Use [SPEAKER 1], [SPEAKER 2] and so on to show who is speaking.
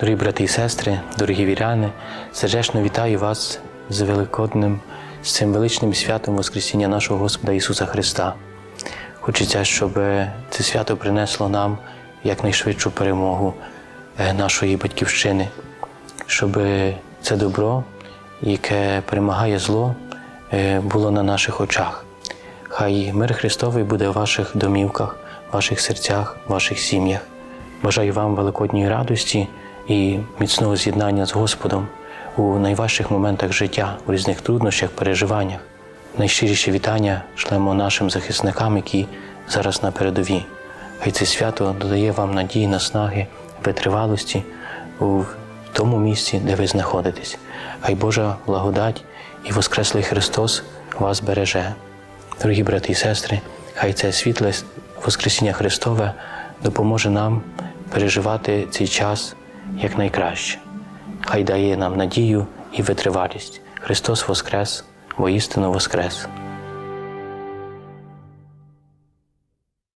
[SPEAKER 1] Дорогі брати і сестри, дорогі віряни, сердечно вітаю вас з Великодним, величним святом Воскресіння нашого Господа Ісуса Христа. Хочеться, щоб це свято принесло нам якнайшвидшу перемогу е, нашої батьківщини, щоб це добро, яке перемагає зло, е, було на наших очах. Хай мир Христовий буде в ваших домівках, ваших серцях, ваших сім'ях. Бажаю вам великодньої радості і міцного з'єднання з Господом у найважчих моментах життя, у різних труднощах, переживаннях. Найщиріші вітання шлемо нашим захисникам, які зараз на передовій. Хай це свято додає вам надії, наснаги, витривалості у тому місці, де ви знаходитесь. Хай Божа благодать і Воскреслий Христос вас береже. Дорогі брати і сестри, хай це світле Воскресіння Христове допоможе нам переживати цей час якнайкраще. Хай дає нам надію і витривалість. Христос Воскрес, воістину Воскрес!